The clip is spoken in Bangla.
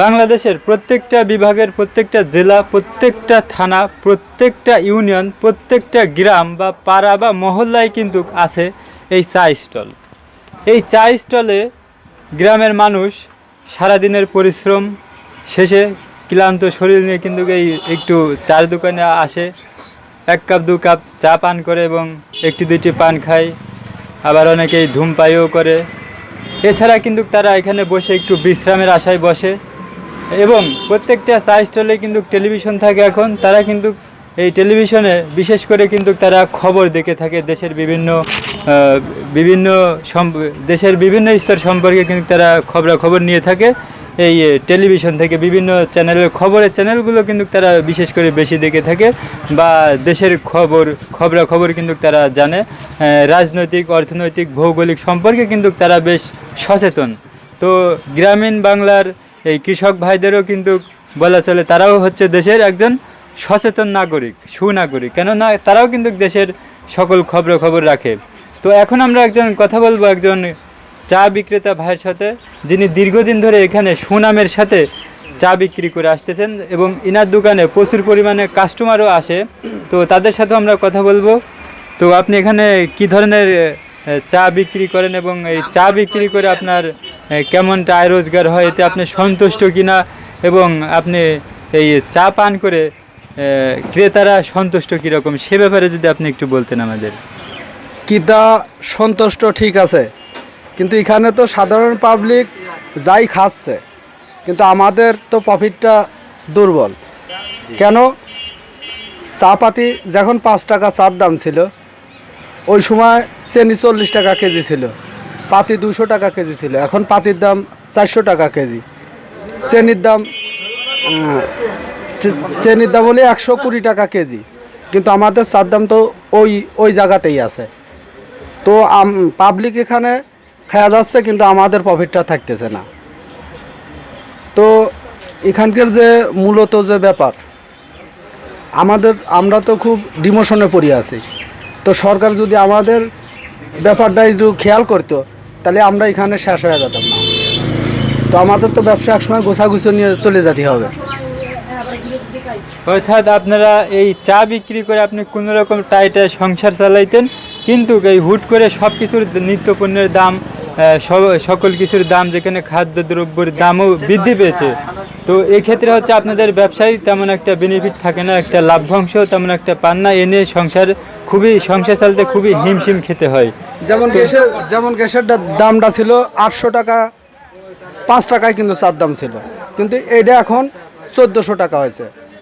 বাংলাদেশের প্রত্যেকটা বিভাগের প্রত্যেকটা জেলা, প্রত্যেকটা থানা, প্রত্যেকটা ইউনিয়ন, প্রত্যেকটা গ্রাম বা পাড়া বা মহল্লায় কিন্তু আছে এই চা স্টল। এই চা স্টলে গ্রামের মানুষ সারাদিনের পরিশ্রম, শেষে ক্লান্ত শরীর নিয়ে কিন্তু এই একটু চার দোকানে আসে, এক কাপ, দু কাপ চা পান করে এবং একটি, দুইটি পান খায়। আবার অনেকেই ধূমপায়ও করে। এছাড়া কিন্তু তারা এখানে বসে একটু বিশ্রামের আশায় বসে। এবং প্রত্যেকটা চা স্টলে কিন্তু টেলিভিশন থাকে এখন। তারা কিন্তু এই টেলিভিশনে বিশেষ করে কিন্তু তারা খবর দেখে থাকে দেশের বিভিন্ন বিভিন্ন দেশের বিভিন্ন স্তর সম্পর্কে কিন্তু তারা খবরাখবর নিয়ে থাকে। এই টেলিভিশন থেকে বিভিন্ন চ্যানেলের খবরের চ্যানেলগুলো কিন্তু তারা বিশেষ করে বেশি দেখে থাকে বা দেশের খবর, খবরাখবর কিন্তু তারা জানে। রাজনৈতিক, অর্থনৈতিক, ভৌগোলিক সম্পর্কে কিন্তু তারা বেশ সচেতন। তো গ্রামীণ বাংলার এই কৃষক ভাইদেরও কিন্তু বলা চলে, তারাও হচ্ছে দেশের একজন সচেতন নাগরিক, সুনাগরিক। কেননা তারাও কিন্তু দেশের সকল খবরাখবর রাখে। তো এখন আমরা একজন কথা বলব, একজন চা বিক্রেতা ভাইয়ের সাথে, যিনি দীর্ঘদিন ধরে এখানে সুনামের সাথে চা বিক্রি করে আসতেছেন এবং ইনার দোকানে প্রচুর পরিমাণে কাস্টমারও আসে। তো তাদের সাথেও আমরা কথা বলব। তো আপনি এখানে কি ধরনের চা বিক্রি করেন এবং এই চা বিক্রি করে আপনার কেমনটা আয় রোজগার হয়, এতে আপনি সন্তুষ্ট কিনা এবং আপনি এই চা পান করে ক্রেতারা সন্তুষ্ট কীরকম? সে ব্যাপারে যদি আপনি একটু বলতেন আমাদের। কিতা সন্তুষ্ট ঠিক আছে, কিন্তু এখানে তো সাধারণ পাবলিক যাই খাচ্ছে, কিন্তু আমাদের তো প্রফিটটা দুর্বল। কেন? চা পাতি যখন পাঁচ টাকা চার দাম ছিল, ওই সময় চেনি চল্লিশ টাকা কেজি ছিল। পাতি দুশো টাকা কেজি ছিল। এখন পাতির দাম চারশো টাকা কেজি। চেনির দাম চেনির দাম হলে একশো কুড়ি টাকা কেজি। কিন্তু আমাদের চার দাম তো ওই ওই জায়গাতেই আছে। তো পাবলিক এখানে খাওয়া যাচ্ছে, কিন্তু আমাদের প্রফিটটা থাকতেছে না। তো এখানকার যে মূলত যে ব্যাপার, আমাদের, আমরা তো খুব ডিমোশনে পড়ে আছি। তো সরকার যদি আমাদের ব্যাপারটা একটু খেয়াল করতো তাহলে আমরা এখানে শেষ হয়ে যেতাম না। তো আমাদের তো ব্যবসা একসময় গোছাগুছো নিয়ে চলে যেতে হবে। অর্থাৎ আপনারা এই চা বিক্রি করে আপনি কোনো রকম টাইটে সংসার চালাইতেন, কিন্তু এই হুট করে সব কিছুর নিত্য পণ্যের দাম সকল কিছুর দাম, যেখানে খাদ্যদ্রব্যের দামও বৃদ্ধি পেয়েছে। তো এক্ষেত্রে হচ্ছে আপনাদের ব্যবসায় তেমন একটা বেনিফিট থাকে না, একটা লাভ্যাংশ তেমন একটা পান না, এনে সংসার খুবই সংসার চালতে খুবই হিমশিম খেতে হয়। যেমন গ্যাসের যেমন গ্যাসের দামটা ছিল আটশো টাকা পাঁচ টাকায় কিন্তু চার দাম ছিল। কিন্তু এটা এখন চোদ্দোশো টাকা হয়েছে।